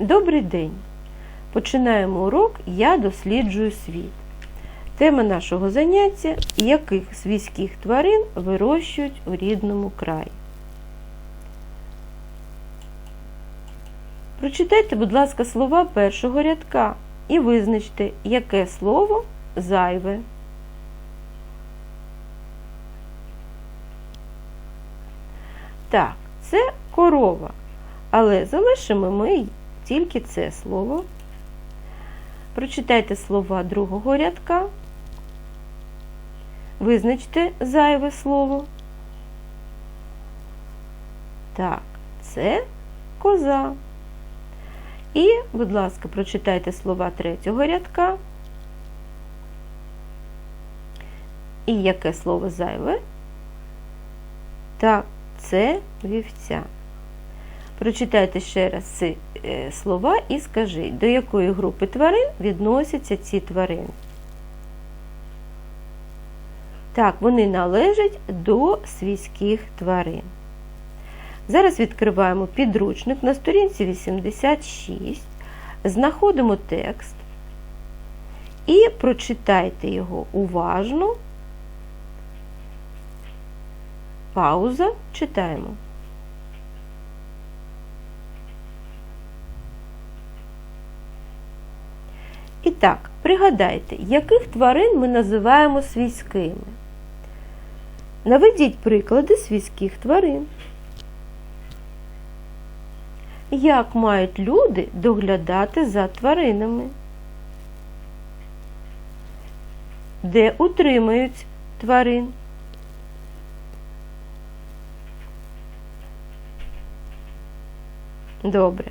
Добрий день! Починаємо урок Я досліджую світ. Тема нашого заняття яких свійських тварин вирощують у рідному краї. Прочитайте, будь ласка, слова першого рядка і визначте, яке слово зайве. Так, це корова. Але залишимо ми тільки це слово. Прочитайте слова другого рядка. Визначте зайве слово. Так, це коза. І, будь ласка, прочитайте слова третього рядка. І яке слово зайве? Так, це вівця. Прочитайте ще раз ці е, слова і скажіть, до якої групи тварин відносяться ці тварини. Так, вони належать до свійських тварин. Зараз відкриваємо підручник на сторінці 86, знаходимо текст і прочитайте його уважно. Пауза, читаємо. Так, пригадайте, яких тварин ми називаємо свійськими. Наведіть приклади свійських тварин. Як мають люди доглядати за тваринами? Де утримують тварин? Добре.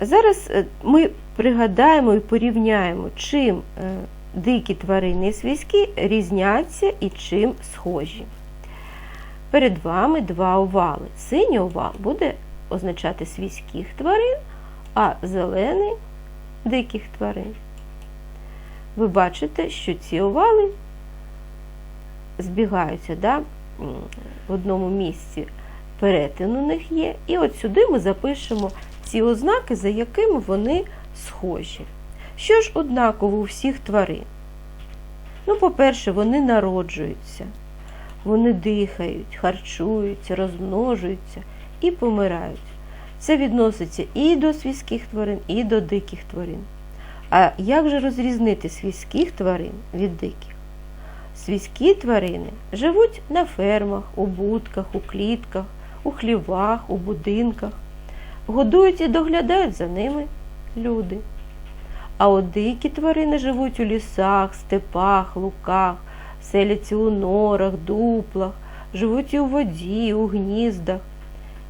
Зараз е, ми пригадаємо і порівняємо, чим е, дикі тварини і свійські різняться і чим схожі. Перед вами два овали. Синій овал буде означати свійських тварин, а зелений диких тварин. Ви бачите, що ці овали збігаються да, в одному місці. Перетин у них є. І от сюди ми запишемо ці ознаки, за якими вони схожі. Що ж однаково у всіх тварин? Ну, по-перше, вони народжуються, вони дихають, харчуються, розмножуються і помирають. Це відноситься і до свійських тварин, і до диких тварин. А як же розрізнити свійських тварин від диких? Свійські тварини живуть на фермах, у будках, у клітках, у хлівах, у будинках. Годують і доглядають за ними люди. А от дикі тварини живуть у лісах, степах, луках, селяться у норах, дуплах, живуть і у воді, у гніздах.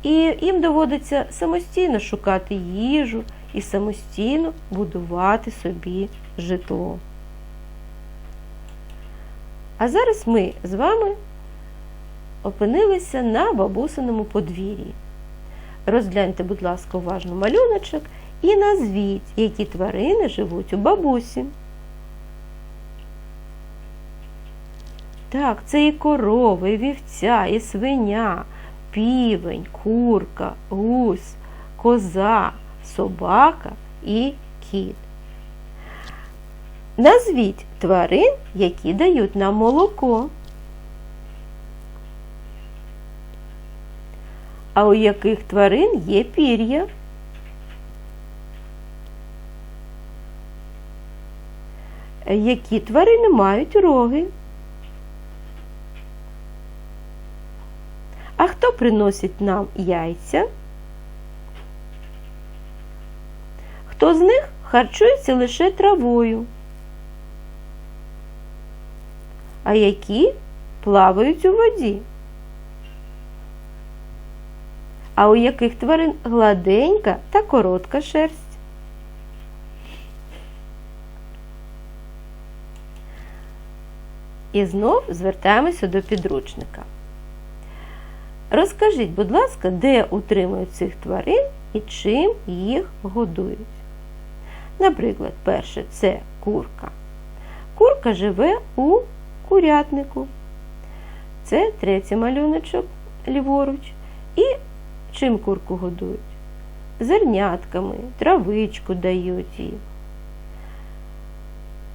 І їм доводиться самостійно шукати їжу і самостійно будувати собі житло. А зараз ми з вами опинилися на бабусиному подвір'ї. Розгляньте, будь ласка, уважно малюночок і назвіть, які тварини живуть у бабусі. Так, це і корова, і вівця, і свиня, півень, курка, гусь, коза, собака і кіт. Назвіть тварин, які дають нам молоко. А у яких тварин є пір'я? Які тварини мають роги? А хто приносить нам яйця? Хто з них харчується лише травою? А які плавають у воді? А у яких тварин гладенька та коротка шерсть? І знов звертаємося до підручника. Розкажіть, будь ласка, де утримують цих тварин і чим їх годують. Наприклад, перше це курка. Курка живе у курятнику. Це третій малюночок ліворуч. І чим курку годують? зернятками, травичку дають їй.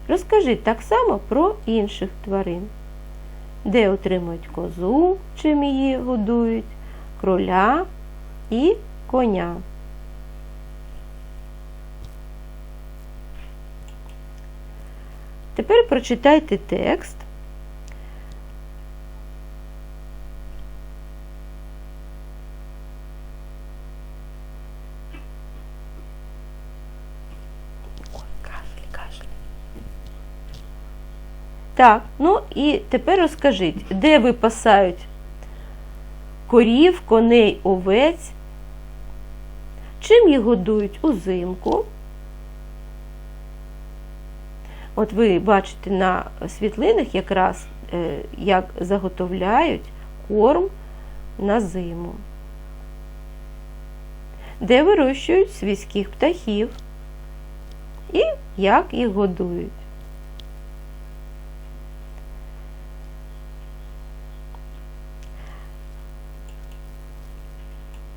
Розкажи так само про інших тварин, де отримують козу, чим її годують, кроля і коня. Тепер прочитайте текст. Так, ну і тепер розкажіть, де випасають корів, коней, овець, чим їх годують узимку. От ви бачите на світлинах якраз, е, як заготовляють корм на зиму, де вирощують свійських птахів і як їх годують.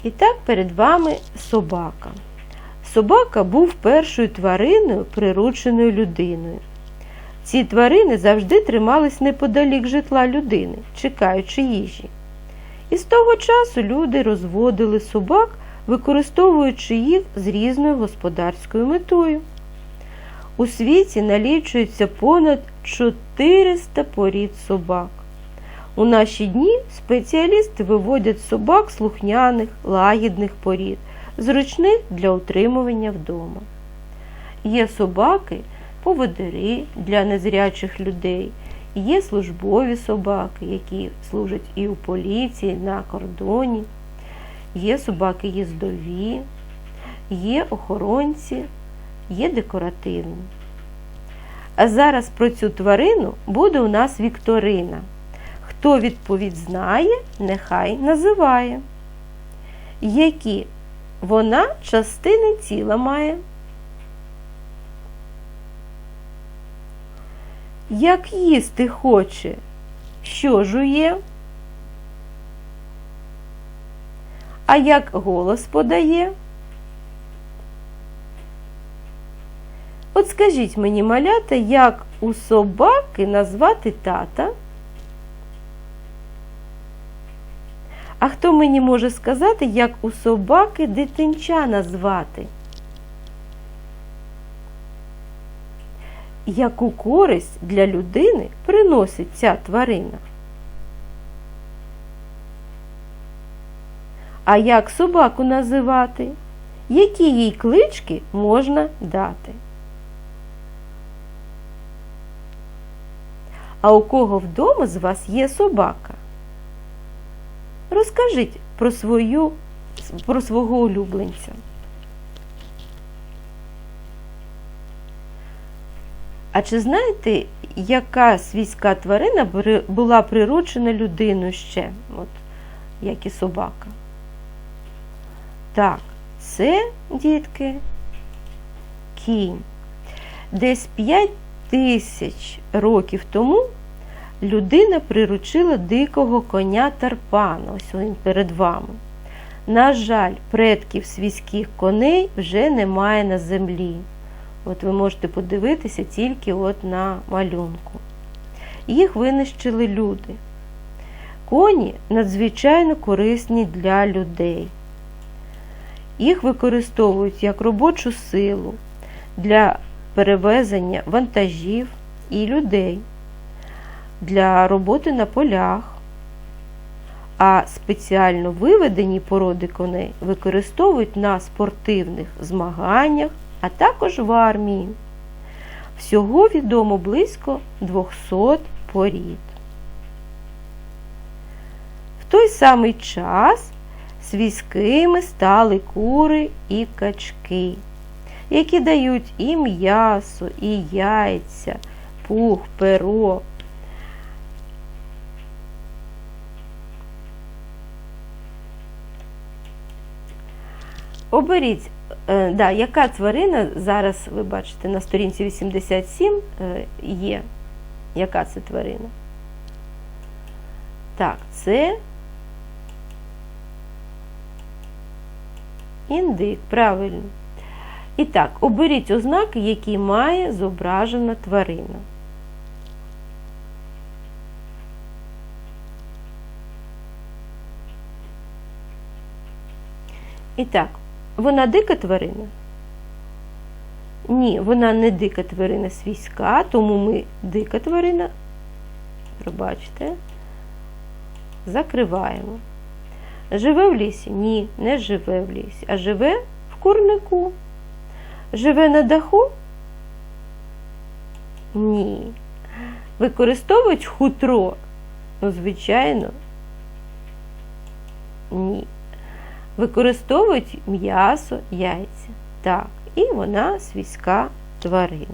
І так перед вами собака. Собака був першою твариною, прирученою людиною. Ці тварини завжди тримались неподалік житла людини, чекаючи їжі. І з того часу люди розводили собак, використовуючи їх з різною господарською метою. У світі налічується понад 400 порід собак. У наші дні спеціалісти виводять собак слухняних, лагідних порід, зручних для утримування вдома. Є собаки, поводирі для незрячих людей, є службові собаки, які служать і у поліції, на кордоні, є собаки їздові, є охоронці, є декоративні. А зараз про цю тварину буде у нас Вікторина. Хто відповідь знає, нехай називає. Які вона частини тіла має? Як їсти хоче, що жує? А як голос подає? От скажіть мені, малята, як у собаки назвати тата? А хто мені може сказати, як у собаки дитинча назвати? Яку користь для людини приносить ця тварина? А як собаку називати? Які їй клички можна дати? А у кого вдома з вас є собака? Розкажіть про свою, про свого улюбленця. А чи знаєте, яка свійська тварина була приручена людиною ще, от, як і собака? Так, це, дітки, кінь. Десь 5 тисяч років тому людина приручила дикого коня Тарпана, ось він перед вами. На жаль, предків свійських коней вже немає на землі. От ви можете подивитися тільки от на малюнку. Їх винищили люди. Коні надзвичайно корисні для людей. Їх використовують як робочу силу для перевезення вантажів і людей для роботи на полях, а спеціально виведені породи коней використовують на спортивних змаганнях, а також в армії. Всього відомо близько 200 порід. В той самий час свійськими стали кури і качки, які дають і м'ясо, і яйця, пух, перо. Оберіть, е, да, яка тварина зараз, ви бачите, на сторінці 87 е, є. Яка це тварина? Так, це Індик, правильно. І так, оберіть ознаки, які має зображена тварина. І так, вона дика тварина? Ні, вона не дика тварина свійська, тому ми дика тварина, пробачте, закриваємо. Живе в лісі? Ні, не живе в лісі, а живе в курнику. Живе на даху? Ні. Використовують хутро? Ну, звичайно. Ні. Використовують м'ясо, яйця. Так, і вона свійська тварина.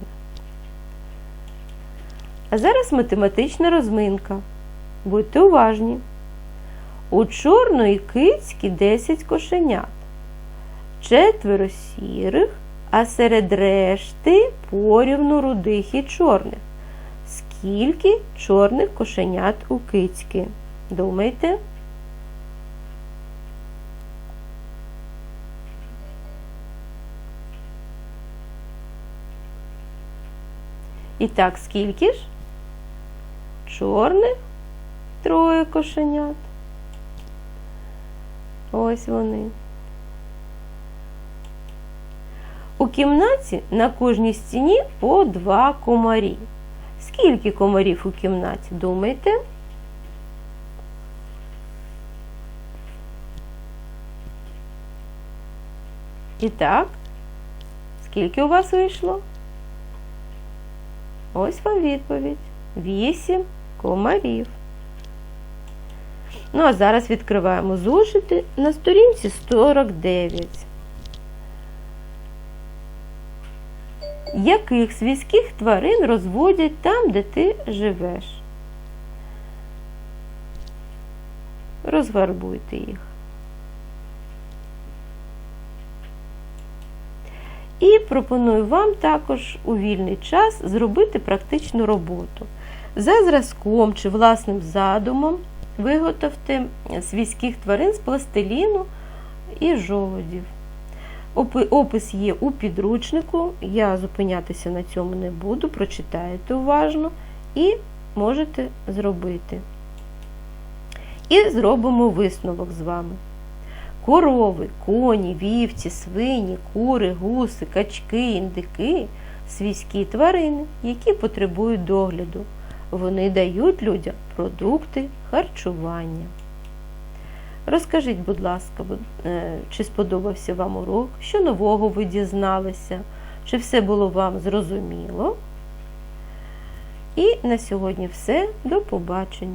А зараз математична розминка. Будьте уважні. У чорної кицьки 10 кошенят, четверо сірих, а серед решти порівну рудих і чорних. Скільки чорних кошенят у кицьки? Думайте? І так, скільки ж? Чорних троє кошенят. Ось вони. У кімнаті на кожній стіні по два комарі. Скільки комарів у кімнаті, думаєте? І так, скільки у вас вийшло? Ось вам відповідь. Вісім комарів. Ну, а зараз відкриваємо зошити на сторінці 49. Яких свійських тварин розводять там, де ти живеш? Розгарбуйте їх. І пропоную вам також у вільний час зробити практичну роботу. За зразком чи власним задумом виготовте свійських тварин з пластиліну і жолодів. Опис є у підручнику, я зупинятися на цьому не буду, прочитаєте уважно і можете зробити. І зробимо висновок з вами. Корови, коні, вівці, свині, кури, гуси, качки, індики свійські тварини, які потребують догляду. Вони дають людям продукти харчування. Розкажіть, будь ласка, е, чи сподобався вам урок, що нового ви дізналися, чи все було вам зрозуміло? І на сьогодні все. До побачення!